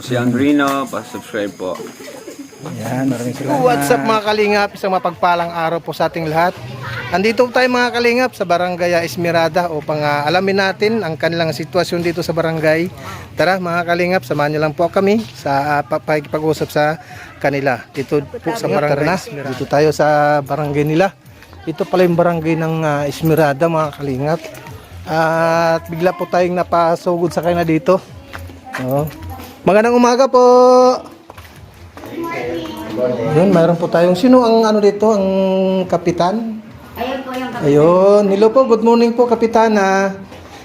si Andrino, pa-subscribe po. Yan, maraming salamat. What's up mga kalingap? Isang mapagpalang araw po sa ating lahat. Andito tayo mga kalingap sa Barangay Esmerada upang ah, alamin natin ang kanilang sitwasyon dito sa barangay. Tara mga kalingap, samahan niyo lang po kami sa uh, pakikipag-usap sa kanila. Dito po sa barangay Esmerada. Dito tayo sa barangay nila. Ito pala yung barangay ng ah, Esmerada mga kalingap. At bigla po tayong napasugod sa kanila dito. Oh. Magandang umaga po. Yun, mayroon po tayong, sino ang ano dito, ang kapitan? Ayun po yung Ayun, hello po, good morning po kapitana.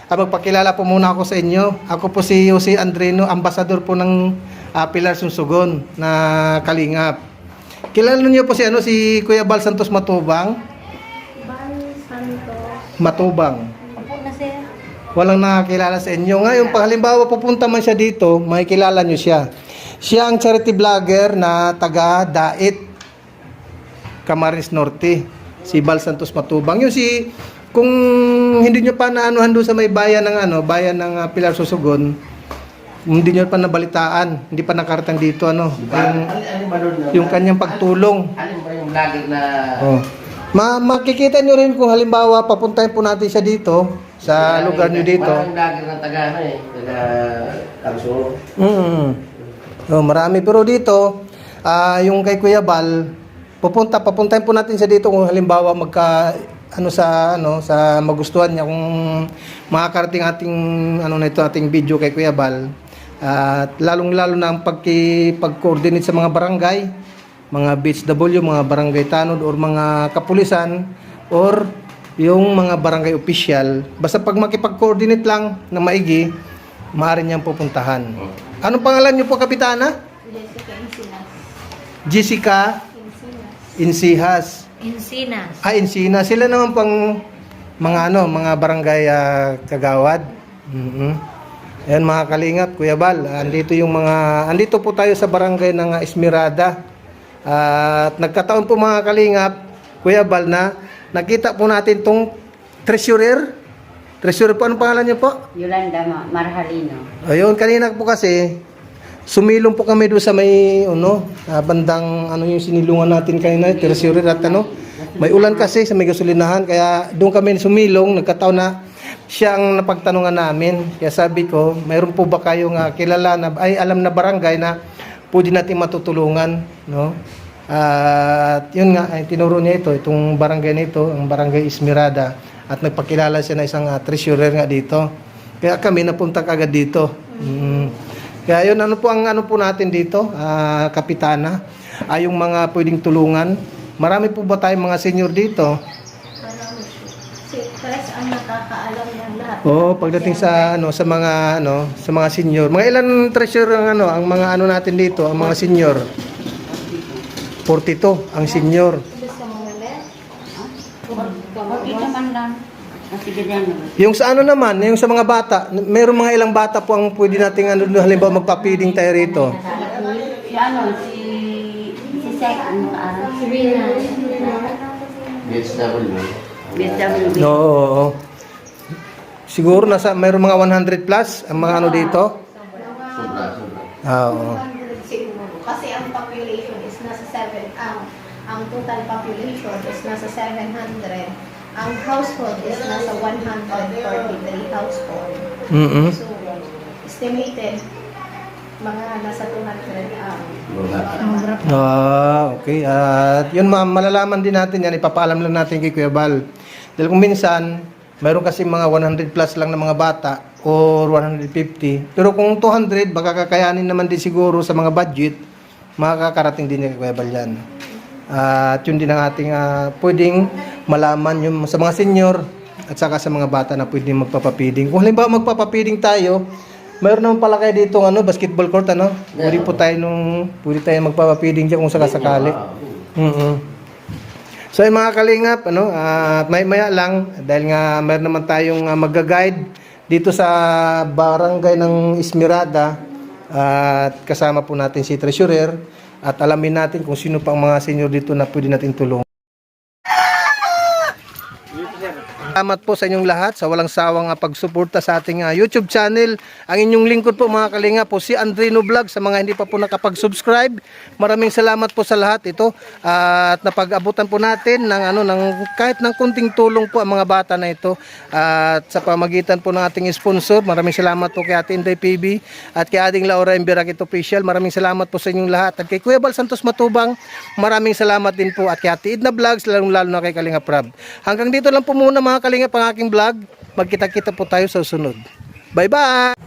Ah, magpakilala po muna ako sa inyo. Ako po si Jose Andreno, ambassador po ng ah, Pilar Sunsugon na Kalingap. Kilala niyo po si ano si Kuya Bal Santos Matubang? Bal Santos. Matubang. Walang nakakilala sa inyo. Ngayon, pag halimbawa pupunta man siya dito, makikilala niyo siya. Siya ang charity vlogger na taga Dait, Camarines Norte. Si Bal Santos Matubang. Yung si, kung hindi nyo pa naanuhan doon sa may bayan ng ano, bayan ng ah, Pilar Susugon, hindi nyo pa nabalitaan, hindi pa nakarating dito ano, yung, yung kanyang pagtulong. Alin ba yung vlogger na... Oh. Ma makikita nyo rin kung halimbawa papuntahin po natin siya dito sa lugar nyo dito. Maraming vlogger na taga ano eh, taga Karsuro. Mm. Oh, marami pero dito, ah yung kay Kuya Bal, pupunta papuntahin po natin siya dito kung halimbawa magka ano sa ano sa magustuhan niya kung makakarating ating ano na ito ating video kay Kuya Bal. At lalong-lalo na ang pagki-pag-coordinate sa mga barangay, mga BHW, mga barangay tanod or mga kapulisan or yung mga barangay official. Basta pag makipag-coordinate lang na maigi, maaari niyang pupuntahan. Anong pangalan niyo po, Kapitana? Jessica Encinas. Jessica Encinas. Insihas. Encinas. Ah, Insina. Sila naman pang mga ano, mga barangay ah, kagawad. Mhm. Ayan mga kalingap, Kuya Bal. Andito yung mga andito po tayo sa barangay ng ah, Esmerada. At nagkataon po mga kalingap, Kuya Bal na nakita po natin tong treasurer. Treasurer po anong pangalan niyo po? Yolanda Ma- Marhalino. Ayun, kanina po kasi, sumilong po kami doon sa may, ano, ah, bandang, ano yung sinilungan natin kanina, tertiary at ano, may ulan kasi sa may gasolinahan, kaya doon kami sumilong, nagkataon na siya ang napagtanungan namin. Kaya sabi ko, mayroon po ba kayong ah, kilala na, ay alam na barangay na pwede natin matutulungan, no? At yun nga, ay tinuro niya ito, itong barangay na ito, ang barangay Esmerada. At nagpakilala siya na isang ah, treasurer nga dito. Kaya kami napunta kagad dito. Mm. Kaya yun, ano po ang ano po natin dito, ah, kapitana? Ay yung mga pwedeng tulungan. Marami po ba tayong mga senior dito? Chris ang nakakaalam ng lahat. Oo, pagdating sa ano sa mga ano sa mga senior. Mga ilan treasurer ang ano ang mga ano natin dito, ang mga senior. 42 ang senior. Naman. Yung sa ano naman, yung sa mga bata, meron mga ilang bata po ang pwede nating ano halimbawa magpa-feeding tayo rito. Si ano, si... Si Sek, ano ka? Si Rina. BSW. BSW. No. Siguro nasa mayroong mga 100 plus ang mga ano dito. Sobra, sobra. Ah, oo. 100 siguro. Kasi ang population is nasa 7, ang, ang total population is nasa 700. Ang household is nasa 143 household. Mm. So, estimated, mga nasa 200 ang Sobra. Ah, okay. At yun ma'am, malalaman din natin yan, ipapaalam lang natin kay Kuya Bal. Dahil kung minsan, mayroon kasi mga 100 plus lang na mga bata or 150. Pero kung 200, baka kakayanin naman din siguro sa mga budget, makakarating din Kuya Bal yan. At yun din ang ating ah, pwedeng malaman yung sa mga senior at saka sa mga bata na pwedeng magpapapiding. Kung halimbawa magpapapiding tayo, mayroon naman pala kayo dito ano, basketball court ano. Pwede po tayo nung pwede tayo magpapapiding diyan kung sakasakali. Mm So yung mga kalingap, ano, at may maya lang dahil nga mayroon naman tayong uh, magga-guide dito sa barangay ng Esmerada at kasama po natin si treasurer at alamin natin kung sino pang mga senior dito na pwede natin tulungan. Salamat po sa inyong lahat sa walang sawang ah, pagsuporta sa ating ah, YouTube channel. Ang inyong lingkod po mga kalinga po si Andrino Vlog sa mga hindi pa po nakapag-subscribe. Maraming salamat po sa lahat ito at napag-abutan po natin ng ano ng kahit ng kunting tulong po ang mga bata na ito at sa pamagitan po ng ating sponsor. Maraming salamat po kay Ate Inday PB at kay Ading Laura Embirakit Official. Maraming salamat po sa inyong lahat at kay Kuya Bal Santos Matubang. Maraming salamat din po at kay Ate Idna Vlogs lalong lalo na kay Kalinga Prab. Hanggang dito lang po muna mga Kalinga pang aking vlog. Magkita-kita po tayo sa sunod. Bye-bye!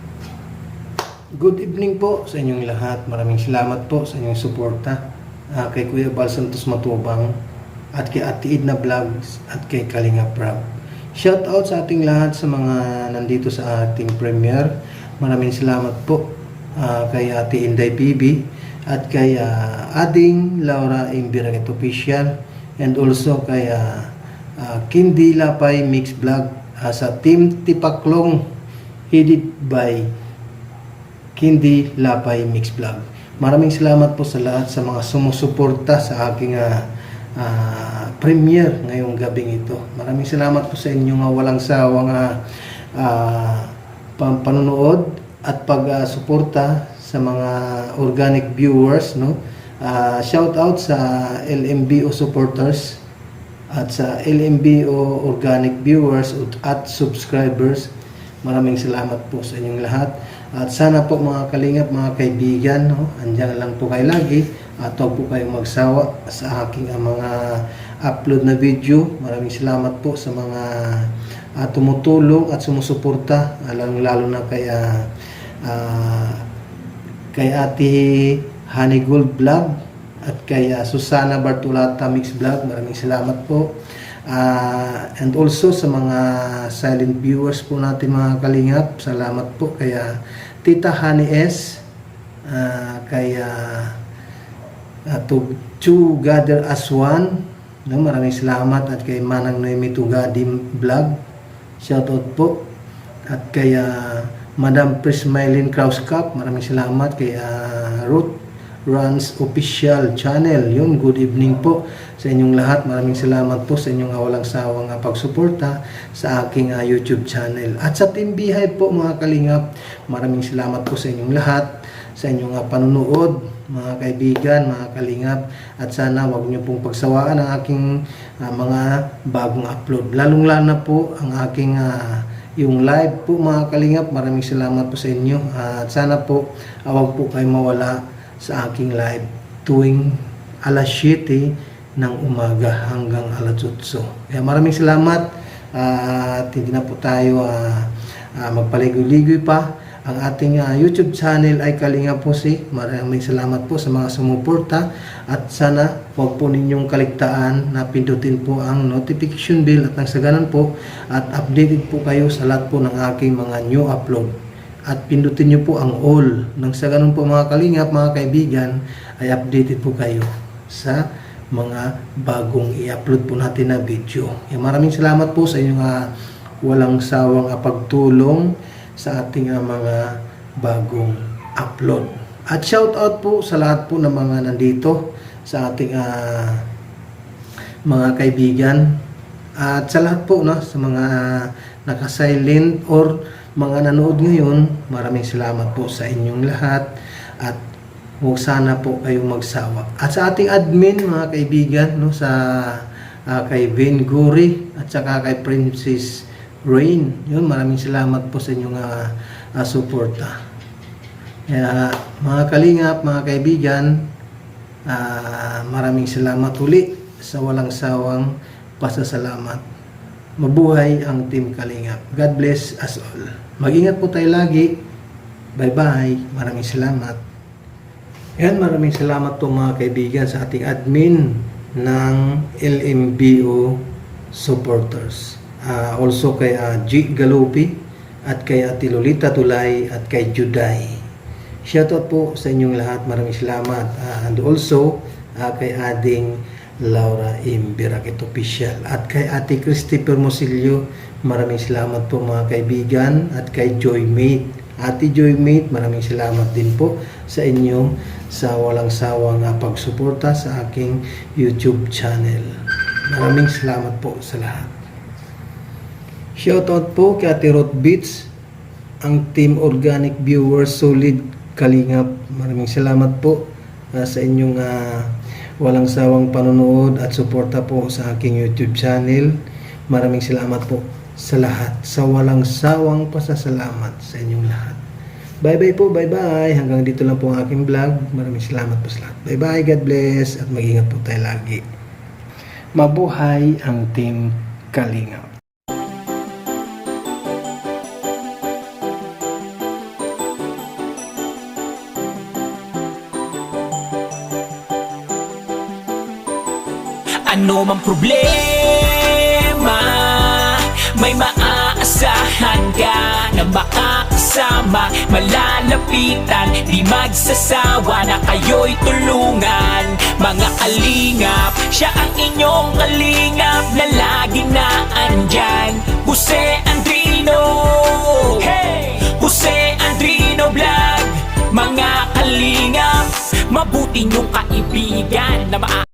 Good evening po sa inyong lahat. Maraming salamat po sa inyong suporta. Ah, kay Kuya Bal Santos Matubang at kay Ate Idna Vlogs at kay Kalinga Prab. Shout out sa ating lahat sa mga nandito sa ating premiere. Maraming salamat po ah, kay Ate Inday PB at kay ah, Ading Laura Imbiraget Official and also kay ah, ah, Kindi Mix Vlog ah, sa Team Tipaklong headed by Kindi Lapay Mix Vlog. Maraming salamat po sa lahat sa mga sumusuporta sa aking ah, ah, premiere ngayong gabing ito. Maraming salamat po sa inyong ah, walang sawang ah, pam- panonood at pag-suporta sa mga organic viewers no. Ah, shout out sa LMBO supporters at sa LMBO organic viewers at subscribers. Maraming salamat po sa inyong lahat. At sana po mga kalingap, mga kaibigan, no, andyan lang po kayo lagi at huwag po kayong magsawa sa aking ah, mga upload na video. Maraming salamat po sa mga ah, tumutulong at sumusuporta, lalo, lalo na kay ah, kay Ate Honey Gold Vlog at kay ah, Susana Bartolata Mix Vlog. Maraming salamat po. Ah, and also sa mga silent viewers po natin mga kalingap, salamat po kay ah, Tita Honey S, ah, kay uh, to, to gather as one. No, maraming salamat at kay Manang Noemi Tugadi Vlog. Shoutout po. At kay ah, Madam Prismailin Kraus. Maraming salamat kay ah, Ruth Runs Official Channel. Yun, good evening po sa inyong lahat. Maraming salamat po sa inyong ah, walang sawang ah, pagsuporta sa aking ah, YouTube channel. At sa Team Bihay po mga kalingap, maraming salamat po sa inyong lahat sa inyong uh, panunood, mga kaibigan, mga kalingap. At sana wag niyo pong pagsawaan ang aking uh, mga bagong upload. Lalong-lalo na po ang aking uh, yung live po mga kalingap. Maraming salamat po sa inyo. Uh, at sana po uh, wag po kayo mawala sa aking live tuwing alas 7 ng umaga hanggang alas 8. Kaya maraming salamat. Uh, at hindi na po tayo uh, uh, magpaligoy-ligoy pa. Ang ating ah, YouTube channel ay Kalinga po si. Maraming salamat po sa mga sumuporta. At sana huwag po ninyong kaligtaan na pindutin po ang notification bell at nang sa ganun po. At updated po kayo sa lahat po ng aking mga new upload at pindutin nyo po ang all nang sa ganun po mga kalingap mga kaibigan ay updated po kayo sa mga bagong i-upload po natin na video. Kaya maraming salamat po sa inyong ah, walang sawang ah, pagtulong sa ating ah, mga bagong upload. At shout out po sa lahat po ng mga nandito sa ating ah, mga kaibigan at sa lahat po no sa mga naka-silent or mga nanood ngayon, maraming salamat po sa inyong lahat at huwag sana po kayong magsawa. At sa ating admin mga kaibigan no sa ah, kay Ben Guri at saka kay Princess Rain. Yun, maraming salamat po sa inyong uh, uh, suporta. Kaya mga kalingap, mga kaibigan, ah, maraming salamat uli sa walang sawang pasasalamat. Mabuhay ang Team Kalingap. God bless us all. Mag-ingat po tayo lagi. Bye-bye. Maraming salamat. Yan, maraming salamat po mga kaibigan sa ating admin ng LMBO supporters. Ah, also kay ah, G. Galupi at kay Ate Lolita Tulay at kay Juday. Shoutout po sa inyong lahat. Maraming salamat. Ah, and also ah, kay Ading Laura M. Birakit Official at kay Ate Christy Permosilio. Maraming salamat po mga kaibigan at kay Joy Mate. Ate Joy Mate, maraming salamat din po sa inyo sa walang sawang ah, pagsuporta sa aking YouTube channel. Maraming salamat po sa lahat. Shoutout po kay Ate Rot Beats, ang Team Organic Viewers Solid Kalingap. Maraming salamat po ah, sa inyong ah, walang sawang panonood at suporta po sa aking YouTube channel. Maraming salamat po sa lahat, sa walang sawang pasasalamat sa inyong lahat. Bye-bye po, bye-bye. Hanggang dito lang po ang aking vlog. Maraming salamat po sa lahat. Bye-bye, God bless, at mag-ingat po tayo lagi. Mabuhay ang Team Kalingap. Mang problema. May maaasahan ka na makakasama Malalapitan, di magsasawa na kayo'y tulungan. Mga kalingap, siya ang inyong kalingap Na lagi na andyan. Jose Andrino Hey! Jose Andrino Vlog Mga kalingap Mabuti niyong kaibigan na maa